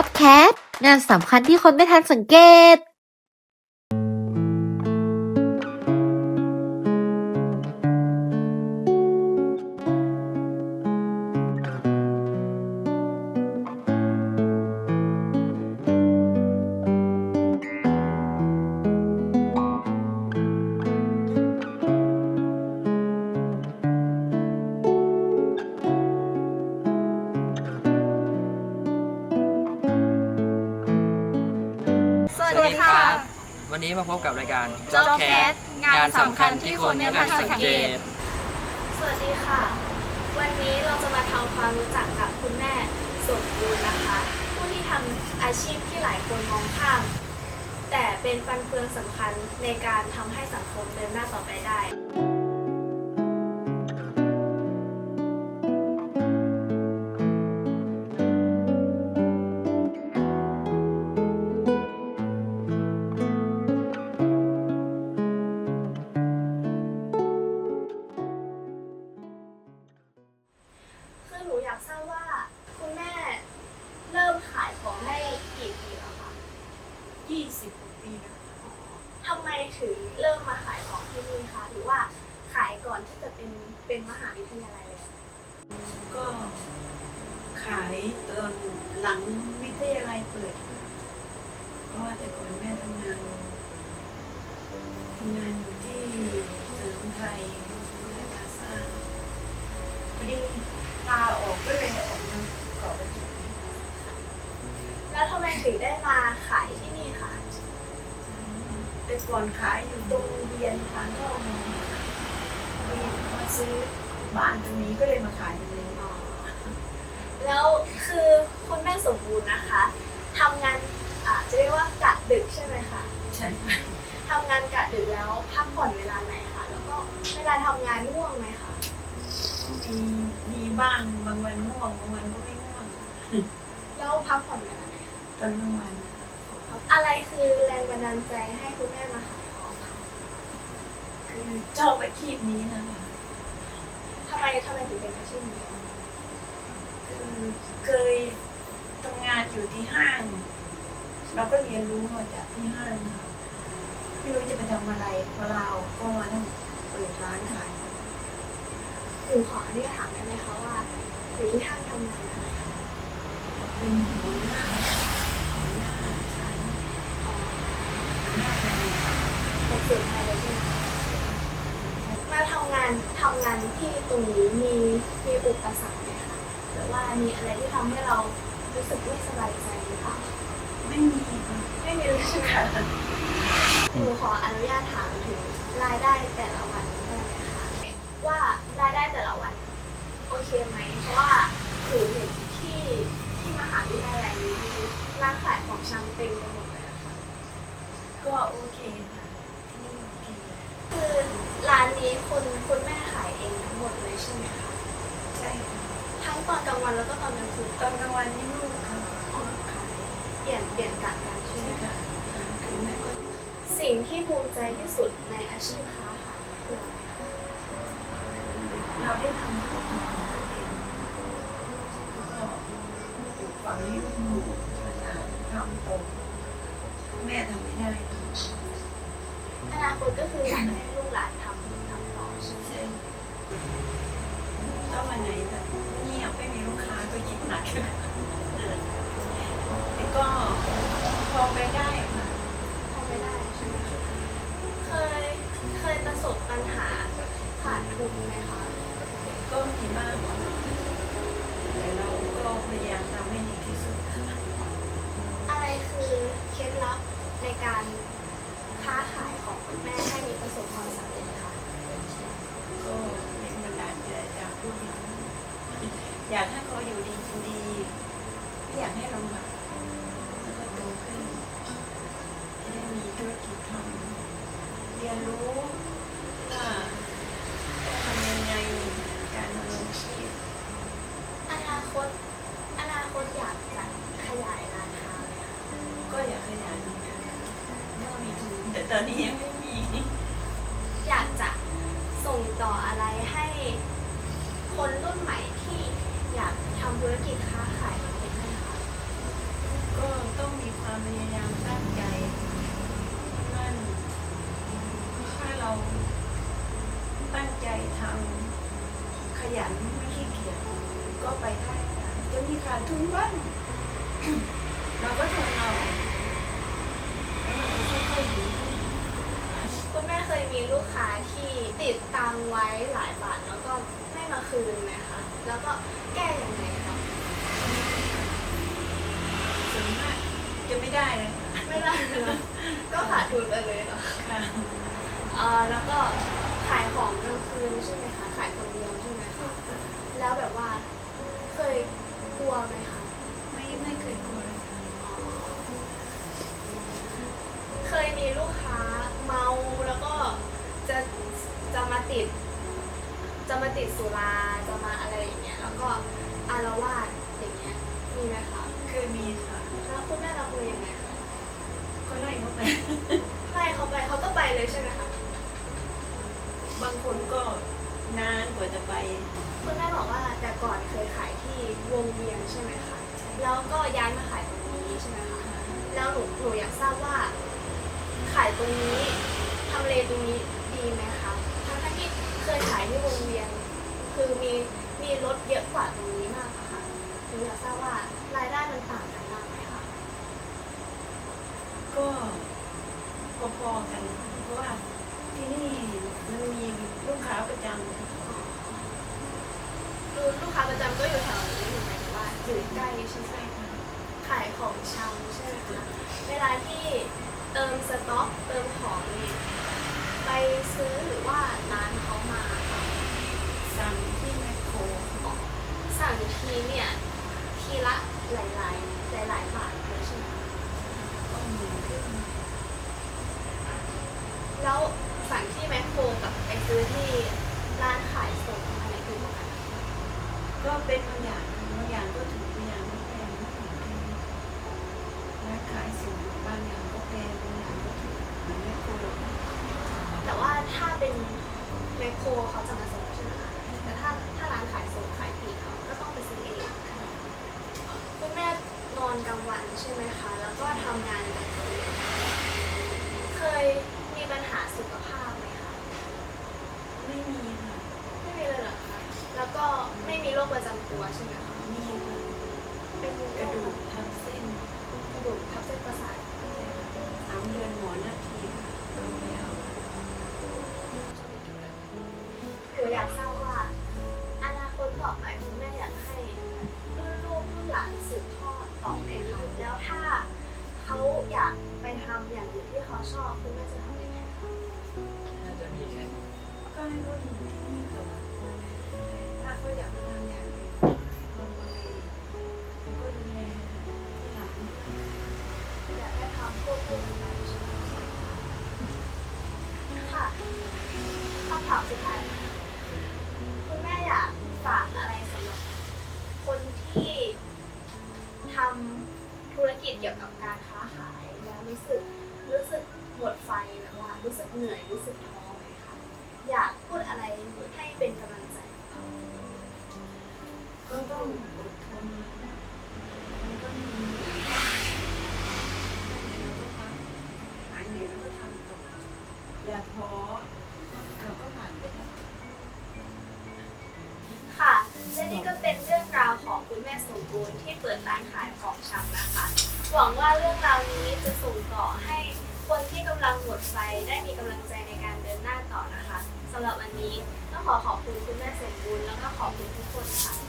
จ็อบแคทงานสำคัญที่คนไม่ทันสังเกต วันนี้มาพบกับรายการ Job Job Cat Cat งานสำคัญที่คนไม่ทันสังเกต สวัสดีค่ะ วันนี้เราจะมาทำความรู้จักกับคุณแม่สมบูรณ์นะคะ ผู้ที่ทำอาชีพที่หลายคนมองข้าม แต่เป็นฟันเฟืองสำคัญในการทำให้สังคมเดินหน้าต่อไปได้ เป็นเป็นมหาวิทยาลัยเลยก็ขายตอนหลังวิทยาลัยเปิดค่ะเพราะว่าแต่ก่อนแม่ทำงานทำงานอยู่ที่สนามไทยและพลาซ่าพอดีลาออกก็เลยออกมาเกาะประจุแล้วทำไมถึงได้มาขายที่นี่คะแต่ก่อนขายอยู่ตรงเรียนทางก็มองมีมา ซื้อบ้านตรงนี้ก็เลยมาขายตรงนี้แล้วคือคุณแม่สมบูรณ์นะคะทำงานอ่าจะเรียกว่ากะดึกใช่ไหมคะใช่ทำงานกะดึกแล้วพักผ่อนเวลาไหนคะแล้วก็เวลาทำงานง่วงไหมคะมีมีบ้างบางวันง่วงบางวันก็ไม่ง่วงแล้วพักผ่อนเวลาไหนคะตอนกลางวันอะไรคือแรงบันดาลใจให้คุณแม่มาขายของคะคือชอบอาชีพนี้นะคะ ทำไมทำไมถึงเป็นอาชีพนี้คือเคยทำงานอยู่ที่ห้าง เราก็เรียนรู้มาจากที่ห้างค่ะไม่รู้จะไปทำอะไรพอเราก็มาต้องเปิดร้านขายหนูขออนุญาตถามได้ไหมคะว่าอยู่ที่ห้างทำงานอะไรคะเป็นหัวหน้าหัวหน้าขายหัวหน้าขายเป็นสื่อไทยเลยใช่ไหม คะมาทำงานทำงานที่ตรงนี้มีมีอุปสรรคไหมคะหรือว่ามีอะไรที่ทำให้เรารู้สึกไม่สบายใจหรือเปล่าไม่มีค่ะไม่มีเลยใช่ไหมคะหนูขออนุญาตถามถึงรายได้แต่ละวันได้ไหมคะว่ารายได้แต่ละวันโอเคไหมเพราะว่าหนูเห็นที่ที่มหาวิทยาลัยนี้มีร้านขายของชำเต็มไปหมดเลยอะค่ะก็โอเคค่ะที่นี่โอเค คือร้านนี้ คุณคุณแม่ขายเองทั้งหมดเลยใช่ไหมคะ ใช่ค่ะทั้งตอนกลางวันแล้วก็ตอนกลางคืนตอนกลางวันนี่ลูกค่ะอ๋อค่ะเปลี่ยนเปลี่ยนกะกันใช่ไหมใช่คะค่ะคือแม่ก็สิ่งที่ภูมิใจที่สุดในอาชีพค้าขายคืออะไรคะเราได้ทำของตัวเองก็ปลูกฝังให้ลูกๆขนาดทำตรงแม่ทำไม่ได้อนาคตก็คืออยากให้ลูกหลานทำทำต่อใช่ไหม ใช่ถ้าวันไหนแบบเงียบไม่มีลูกค้าก็ยิ่งหนักแต่ก็พอ ไปได้ค่ะทำไม่ได้ใช่ไหมคะเคยเคยประสบปัญหาขาดทุนไหมคะก็มีบ้างแต่เราก็พยายามทำให้ดีที่สุดอะไรคือเคล็ดลับในการค้าขายของคุณแม่ให้มีประสบความสำเร็จคะก็แรงบันดาลใจจากผู้หญิงอยากให้เขาอยู่ดีกินดีไม่อยากให้ลำบากแล้วก็โตขึ้นจะได้มีธุรกิจทำเรียนรู้ว่าทำยังไงการดำรงชีพ อนาคต อนาคตอยากจะขยายร้านค้าไหมคะ ก็อยากขยายเหมือนกันถ้ามีทุนแต่ตอนนี้ยังไม่มีอยากจะส่งต่ออะไรให้คนรุ่นใหม่ที่อยากทำธุรกิจค้าขายของคุณแม่คะกความพยายามตั้งใจนั่นถ้าเราตั้งใจทำขยันไม่ขี้เกียจก็ไปได้ค่ะจะมีขาดทุนบ้างเราก็ทนเอาแล้วมันก็ค่อยๆดีขึ้น คุณแม่เคยมีลูกค้าที่ติดตังค์ไว้ หลายบาทแล้วก็ไม่มาคืนไหมคะ แล้วก็แก้ยังไงคะส่วนมากจะไม่ได้เลยค่ะไม่ได้เลยก็ขาดทุนไปเลยเหรอค่ะเออแล้วก็ขายของกลางคืนใช่ไหมคะขายคนเดียวใช่ไหมคะแล้วแบบว่าเคยกลัวไหมคะ ไม่ไม่เคยกลัวเลยค่ะ เคยมีลูกค้าเมาแล้วก็จะจะมาติด จะมา ติดสุราจะมาอะไรอย่างเงี้ยแล้วก็อารวาสอย่างเงี้ยมีไหมคะเคยมีค่ะแล้วคุณแม่รับมือยังไงคะก็ไล่เขาไปไล่เขาไปเขาก็ไปเลยใช่ไหมคะบางคนก็นานกว่าจะไปคุณแม่บอกว่าแต่ก่อนเคยขายที่วงเวียนใช่ไหมคะแล้วก็ย้ายมาขายตรงนี้ใช่ไหมคะแล้วหนูหนูอยากทราบว่า ขายตรงนี้ทำเลตรงนี้ดีไหมคะทั้งๆที่เคยขายที่วงเวียน คือมีมีรถเยอะกว่าตรงนี้มากอะค่ะหนูอยากทราบว่ารายได้มันต่างกันมากไหมคะก็พอๆกัน เพราะว่าที่นี่มันมีลูกค้าประจำคือลูกค้าประจำก็อยู่แถวนี้อยู่ไหมายถึงว่าอยู่ใกล้ใช่ไหมคะขายของชำใช่ไหมคะเวลาที่เติมสต็อกเติมของเนี่ยไปซื้อหรือว่าร้านเขามาค่ะ สั่งที่แมคโคร สั่งทีเนี่ย ทีละหลายหลายหลายหลายบาทเลยใช่ไหมคะก็หมื่นขึ้นแล้วสั่งที่แมคโครกับไปซื้อที่ร้านขายส่งอะไรถูกกว่ากันก็เป็นบางอย่างบางอย่างก็ถูกบางอย่างก็แพงไม่เหมือนกันร้านขายส่งบางอย่างก็แพงบางอย่างก็ถูกมือนแมคโครแต่ว่าถ้าเป็นแมคโครเขาจะมาส่งใช่ไหมคะแต่ถ้าถ้าร้านขายส่งขายปลีกเขาก็ต้องไปซื้อเองคุณแม่น อนกลางวันใช่ไหมคะ แล้วก็ทำงานกลางคืนเคยมีปัญหาสุขภาพไหมคะ ไม่มีค่ะไม่มีเลยเหรอคะ แล้วก็ไม่มีโรคประจำตัวใช่ไหมคะ มีค่ะเป็นกระดูกทับเส้นกระดูกทับเส้นประสาท สามเดือนหมอนา เกี่ยวกับการค้าขายแล้วรู้สึกรู้สึกหมดไฟแบบว่ารู้สึกเหนื่อยรู้สึกท้อไหมคะอยากพูดอะไรให้เป็นกำลังใจก็ต้องอดทนมันก็มีเราก็ทำหายเหนื่อยเราก็ทำต่ออย่าท้อเราก็ผ่านไปได้ค่ะและนี่ก็เป็นเรื่องราวของคุณแม่สมบูรณ์ที่เปิดร้านขายของชำนะคะ หวังว่าเรื่องราวนี้จะส่งต่อให้คนที่กำลังหมดไฟได้มีกำลังใจในการเดินหน้าต่อนะคะสำหรับวันนี้ต้องขอขอบคุณคุณแม่เสมบุญแล้วก็ขอบคุณทุกคนค่ะ